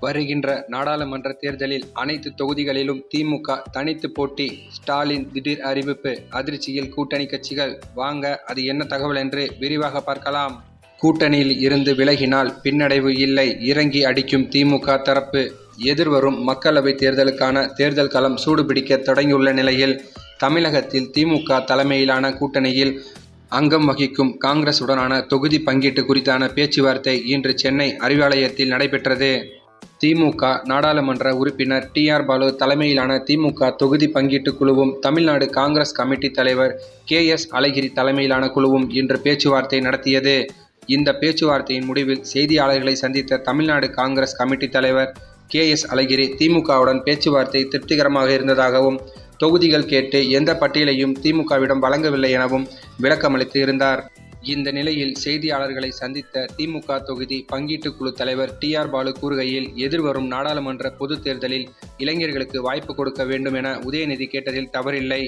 வருகின்ற நாடாளுமன்ற தேர்தலில் அனைத்து தொகுதிகளிலும் திமுக தனித்து போட்டி. ஸ்டாலின் திடீர் அறிவிப்பு அதிர்ச்சியில் கூட்டணி கட்சிகள். வாங்க அது என்ன தகவல் என்று விரிவாக பார்க்கலாம். கூட்டணியில் இருந்து விலகினால் பின்னடைவு இல்லை இறங்கி அடிக்கும் திமுக தரப்பு. எதிர்வரும் மக்களவை தேர்தலுக்கான தேர்தல் களம் சூடுபிடிக்க தொடங்கியுள்ள நிலையில் தமிழகத்தில் திமுக தலைமையிலான கூட்டணியில் அங்கம் வகிக்கும் காங்கிரசுடனான தொகுதி பங்கீட்டு குறித்தான பேச்சுவார்த்தை இன்று சென்னை அறிவாலயத்தில் நடைபெற்றது. திமுக நாடாளுமன்ற உறுப்பினர் டி ஆர் பாலு தலைமையிலான திமுக தொகுதி பங்கீட்டு குழுவும் தமிழ்நாடு காங்கிரஸ் கமிட்டி தலைவர் கே எஸ் அழகிரி தலைமையிலான குழுவும் இன்று பேச்சுவார்த்தை நடத்தியது. இந்த பேச்சுவார்த்தையின் முடிவில் செய்தியாளர்களை சந்தித்த தமிழ்நாடு காங்கிரஸ் கமிட்டி தலைவர் கே எஸ் அழகிரி திமுகவுடன் பேச்சுவார்த்தை திருப்திகரமாக இருந்ததாகவும் தொகுதிகள் கேட்டு எந்த பட்டியலையும் திமுகவிடம் வழங்கவில்லை எனவும் விளக்கமளித்து இருந்தார். இந்த நிலையில் செய்தியாளர்களை சந்தித்த திமுக தொகுதி பங்கீட்டு குழு தலைவர் டி ஆர் பாலு கூறுகையில் எதிர்வரும் நாடாளுமன்ற பொதுத் தேர்தலில் இளைஞர்களுக்கு வாய்ப்பு கொடுக்க வேண்டும் என உதயநிதி கேட்டதில் தவறில்லை.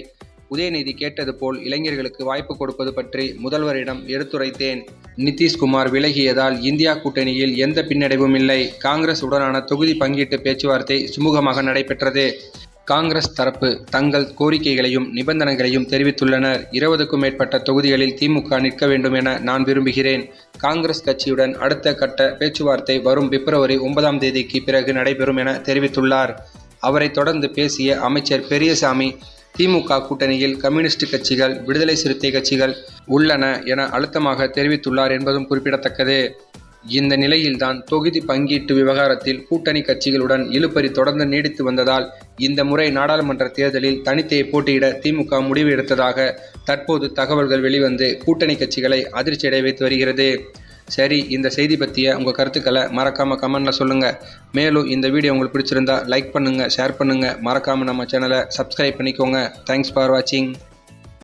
உதயநிதி கேட்டது போல் இளைஞர்களுக்கு வாய்ப்பு கொடுப்பது பற்றி முதல்வரிடம் எடுத்துரைத்தேன். நிதிஷ்குமார் விலகியதால் இந்தியா கூட்டணியில் எந்த பின்னடைவும் இல்லை. காங்கிரஸ் உடனான தொகுதி பங்கீட்டு பேச்சுவார்த்தை சுமூகமாக நடைபெற்றது. காங்கிரஸ் தரப்பு தங்கள் கோரிக்கைகளையும் நிபந்தனைகளையும் தெரிவித்துள்ளனர். இருபதுக்கும் மேற்பட்ட தொகுதிகளில் திமுக நிற்க வேண்டும் என நான் விரும்புகிறேன். காங்கிரஸ் கட்சியுடன் அடுத்த கட்ட பேச்சுவார்த்தை வரும் பிப்ரவரி ஒன்பதாம் தேதிக்கு பிறகு நடைபெறும் என தெரிவித்துள்ளார். அவரை தொடர்ந்து பேசிய அமைச்சர் பெரியசாமி திமுக கூட்டணியில் கம்யூனிஸ்ட் கட்சிகள் விடுதலை சிறுத்தை கட்சிகள் உள்ளன என அழுத்தமாக தெரிவித்துள்ளார் என்பதும் குறிப்பிடத்தக்கது. இந்த நிலையில்தான் தொகுதி பங்கீட்டு விவகாரத்தில் கூட்டணி கட்சிகளுடன் இழுபறி தொடர்ந்து நீடித்து வந்ததால் இந்த முறை நாடாளுமன்ற தேர்தலில் தனித்தே போட்டியிட திமுக முடிவு எடுத்ததாக தற்போது தகவல்கள் வெளிவந்து கூட்டணி கட்சிகளை அதிர்ச்சியடை வைத்து வருகிறது. சரி இந்த செய்தி பற்றிய உங்கள் கருத்துக்களை மறக்காமல் கமெண்டில் சொல்லுங்கள் மேலும் இந்த வீடியோ உங்களுக்கு பிடிச்சிருந்தா லைக் பண்ணுங்கள் ஷேர் பண்ணுங்கள் மறக்காமல் நம்ம சேனலை சப்ஸ்கிரைப் பண்ணிக்கோங்க. தேங்க்ஸ் ஃபார் வாட்சிங்